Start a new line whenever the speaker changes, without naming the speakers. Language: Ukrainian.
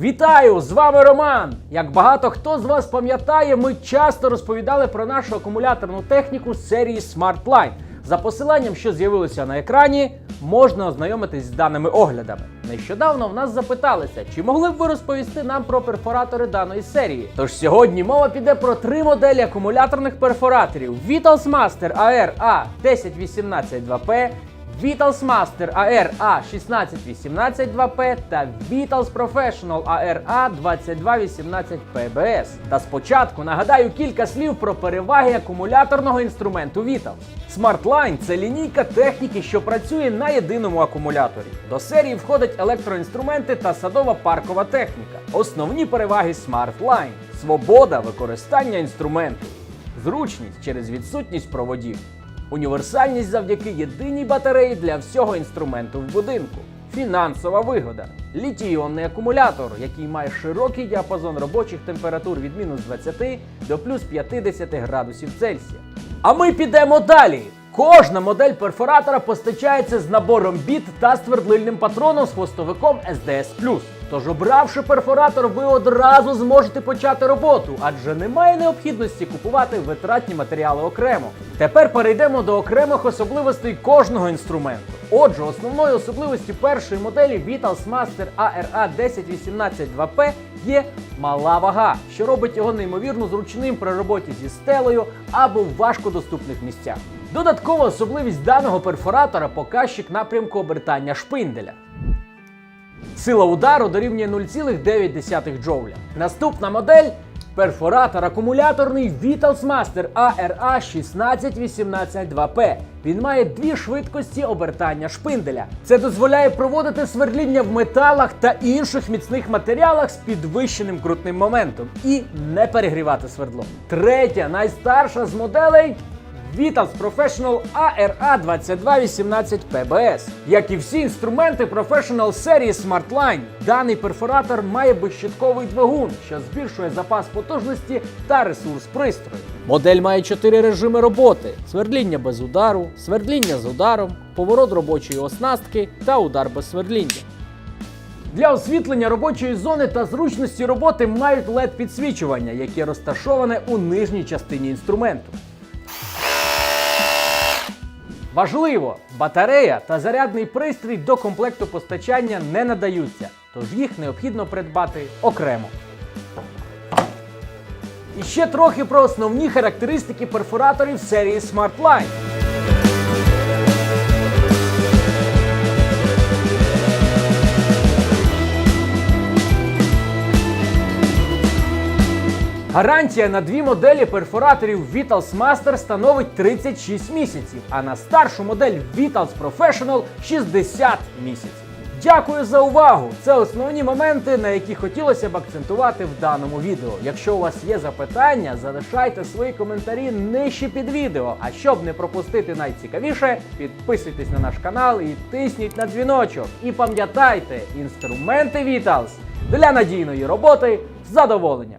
Вітаю! З вами Роман! Як багато хто з вас пам'ятає, ми часто розповідали про нашу акумуляторну техніку з серії SmartLine. За посиланням, що з'явилося на екрані, можна ознайомитись з даними оглядами. Нещодавно в нас запиталися, чи могли б ви розповісти нам про перфоратори даної серії. Тож сьогодні мова піде про три моделі акумуляторних перфораторів: Vitals Master AR A1018 2P, Vitals Master AR A1618 2P та Vitals Professional AR A2218 PBS. Та спочатку нагадаю кілька слів про переваги акумуляторного інструменту Vitals. SmartLine – це лінійка техніки, що працює на єдиному акумуляторі. До серії входять електроінструменти та садова паркова техніка. Основні переваги SmartLine – свобода використання інструменту, зручність через відсутність проводів. Універсальність завдяки єдиній батареї для всього інструменту в будинку. Фінансова вигода. Літій-іонний акумулятор, який має широкий діапазон робочих температур від мінус 20 до плюс 50 градусів Цельсія. А ми підемо далі. Кожна модель перфоратора постачається з набором біт та свердлильним патроном з хвостовиком SDS+. Тож, обравши перфоратор, ви одразу зможете почати роботу, адже немає необхідності купувати витратні матеріали окремо. Тепер перейдемо до окремих особливостей кожного інструменту. Отже, основною особливістю першої моделі Vitals Master ARA 1018 2P є мала вага, що робить його неймовірно зручним при роботі зі стелею або в важкодоступних місцях. Додаткова особливість даного перфоратора показчик напрямку обертання шпинделя. Сила удару дорівнює 0,9 джоуля. Наступна модель перфоратор акумуляторний Vitals Master ARA 1618 2P. Він має дві швидкості обертання шпинделя. Це дозволяє проводити свердління в металах та інших міцних матеріалах з підвищеним крутним моментом і не перегрівати свердло. Третя, найстарша з моделей Vitals Professional ARA 2218 PBS. Як і всі інструменти Professional серії SmartLine, даний перфоратор має безщитковий двигун, що збільшує запас потужності та ресурс пристрою. Модель має чотири режими роботи: свердління без удару, свердління з ударом, поворот робочої оснастки та удар без свердління. Для освітлення робочої зони та зручності роботи мають led підсвічування, яке розташоване у нижній частині інструменту. Важливо, батарея та зарядний пристрій до комплекту постачання не надаються, тож їх необхідно придбати окремо. І ще трохи про основні характеристики перфораторів серії SmartLine. Гарантія на дві моделі перфораторів Vitals Master становить 36 місяців, а на старшу модель Vitals Professional 60 місяців. Дякую за увагу! Це основні моменти, на які хотілося б акцентувати в даному відео. Якщо у вас є запитання, залишайте свої коментарі нижче під відео. А щоб не пропустити найцікавіше, підписуйтесь на наш канал і тисніть на дзвіночок. І пам'ятайте, інструменти Vitals для надійної роботи задоволення.